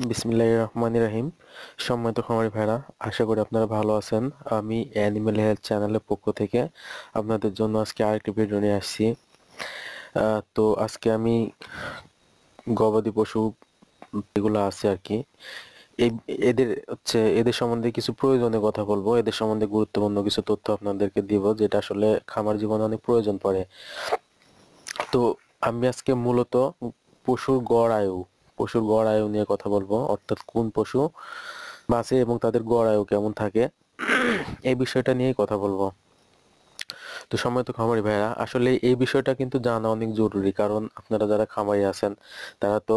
বিসমিল্লাহ রহমান রাহিম। সম্মানিত খামারি ভাইরা, আশা করি আপনারা ভালো আছেন। আমি অ্যানিমেল হেলথ চ্যানেলের পক্ষ থেকে আপনাদের জন্য আজকে আরেকটি ভিডিও নিয়ে আসছি। তো আজকে আমি গবাদি পশু এগুলো আছে আর কি এদের হচ্ছে, এদের সম্বন্ধে কিছু প্রয়োজনীয় কথা বলব। এদের সম্বন্ধে গুরুত্বপূর্ণ কিছু তথ্য আপনাদেরকে দিব, যেটা আসলে খামার জীবনে অনেক প্রয়োজন পড়ে। তো আমি আজকে মূলত পশুর গড় আয়ু পশুর গড় আয়ু নিয়ে কথা বলব, অর্থাৎ কোন পশু বাঁচে এবং তাদের গড় আয়ু কেমন থাকে, এই বিষয়টা নিয়েই কথা বলব। তো সময় তো খামারি ভাইরা আসলে এই বিষয়টা কিন্তু জানা অনেক জরুরি, কারণ আপনারা যারা খামারি আছেন, তারা তো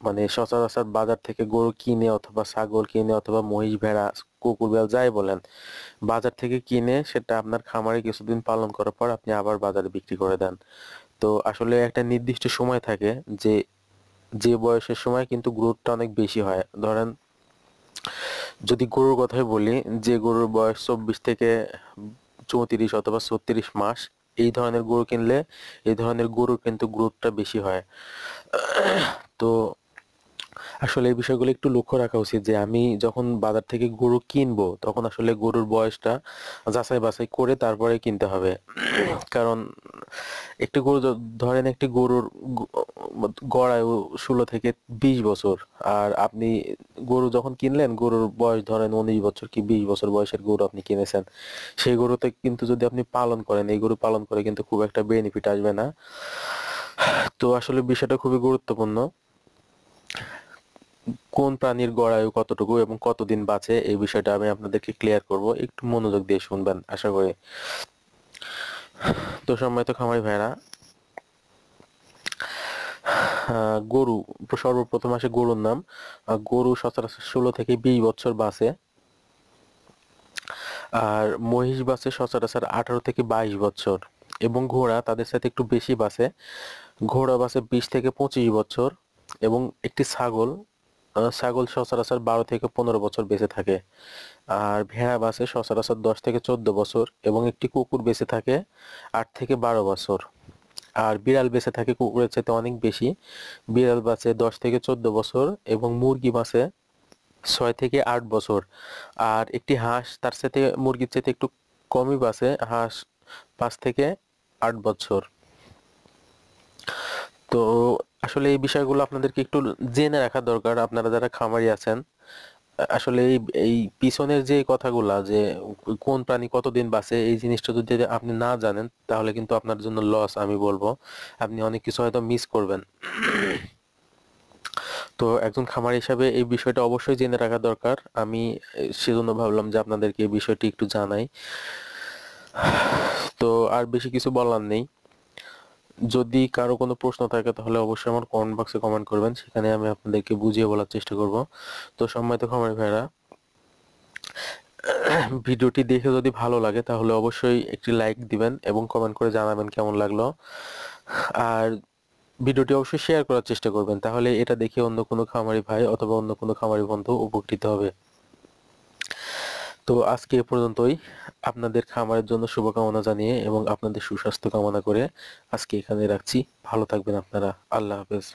মানে সচরাচর বাজার থেকে গরু কিনে অথবা ছাগল কিনে অথবা মহিষ, ভেড়া, কুকুর, বেল যাই বলেন, বাজার থেকে কিনে সেটা আপনার খামারে কিছুদিন পালন করার পর আপনি আবার বাজারে বিক্রি করে দেন। তো আসলে একটা নির্দিষ্ট সময় থাকে যে যে বয়সের সময় কিন্তু গ্রোথটা অনেক বেশি হয়। ধরেন, যদি গরুর কথাই বলি, যে গরুর বয়স চব্বিশ থেকে চৌত্রিশ অথবা ছত্রিশ মাস, এই ধরনের গরু কিনলে এই ধরনের গরুর কিন্তু গ্রোথটা বেশি হয়। তো আসলে এই বিষয়গুলো একটু লক্ষ্য রাখা উচিত যে আমি যখন বাজার থেকে গরু কিনবো, তখন আসলে গরুর বয়সটা যাচাই বাছাই করে তারপরে কিনতে হবে। কারণ একটি গরু ধরেন একটি গরুর গ- গড় আয়ু ষোলো থেকে বিশ বছর। আর আপনি গরু যখন কিনলেন, গরুর বয়স ধরেন উনিশ বছর কি বিশ বছর বয়সের গরু আপনি কিনেছেন, সেই গরুতে কিন্তু যদি আপনি পালন করেন, এই গরু পালন করে কিন্তু খুব একটা বেনিফিট আসবে না। তো আসলে বিষয়টা খুবই গুরুত্বপূর্ণ। কোন প্রাণীর গড় আয়ু কতটুকু এবং কতদিন বাঁচে, এই বিষয়টা আমি আপনাদেরকে ক্লিয়ার করব। একটু মনোযোগ দিয়ে শুনবেন, আশা করি। তো সম্মানিত খামারি ভাইরা। গরু, সর্বপ্রথম আসে গরুর নাম। গরু সচরাচর ষোলো থেকে বিশ বছর বাঁচে আর মহিষ বাঁচে সচরাচর আঠারো থেকে বাইশ বছর। এবং ঘোড়া তাদের সাথে একটু বেশি বাঁচে ঘোড়া বাঁচে বিশ থেকে পঁচিশ বছর। এবং একটি ছাগল ছাগল সচরাচর বারো থেকে পনেরো বছর বেঁচে থাকে। আর ভেড়া বাঁচে সচরাচর দশ থেকে চোদ্দ বছর এবং একটি কুকুর বেঁচে থাকে আট থেকে বারো বছর। আর বিড়াল বেঁচে থাকে কুকুরের চাইতে অনেক বেশি। বিড়াল বাঁচে দশ থেকে চোদ্দ বছর এবং মুরগি বাঁচে ছয় থেকে আট বছর। আর একটি হাঁস তার সাথে মুরগির চাইতে একটু কমই বাঁচে হাঁস পাঁচ থেকে আট বছর। তো আসলে এই বিষয়গুলো আপনাদেরকে একটু জেনে রাখা দরকার। আপনারা যারা খামারি আছেন আসলে এই এই পিছনের যে কথাগুলা যে কোন প্রাণী কতদিন বাঁচে, এই জিনিসটা যদি আপনি না জানেন, তাহলে কিন্তু আপনার জন্য লস আমি বলব। আপনি অনেক কিছু হয়তো মিস করবেন। তো একজন খামার হিসাবে এই বিষয়টা অবশ্যই জেনে রাখা দরকার। আমি সেজন্য ভাবলাম যে আপনাদেরকে এই বিষয়টি একটু জানাই। তো আর বেশি কিছু বলার নেই। যদি কারও কোনো প্রশ্ন থাকে, তাহলে অবশ্যই আমার কমেন্ট বক্সে কমেন্ট করবেন। সেখানে আমি আপনাদেরকে বুঝিয়ে বলার চেষ্টা করব। তো সম্মানিত খামারি ভাইরা ভিডিওটি দেখে যদি ভালো লাগে, তাহলে অবশ্যই একটি লাইক দিবেন এবং কমেন্ট করে জানাবেন কেমন লাগল। আর ভিডিওটি অবশ্যই শেয়ার করার চেষ্টা করবেন, তাহলে এটা দেখে অন্য কোনো খামারি ভাই অথবা অন্য কোনো খামারি বন্ধু উপকৃত হবে। তো আজকে এ পর্যন্তই। আপনাদের খামারের জন্য শুভকামনা জানিয়ে এবং আপনাদের সুস্বাস্থ্য কামনা করে আজকে এখানে রাখছি। ভালো থাকবেন আপনারা। আল্লাহ হাফেজ।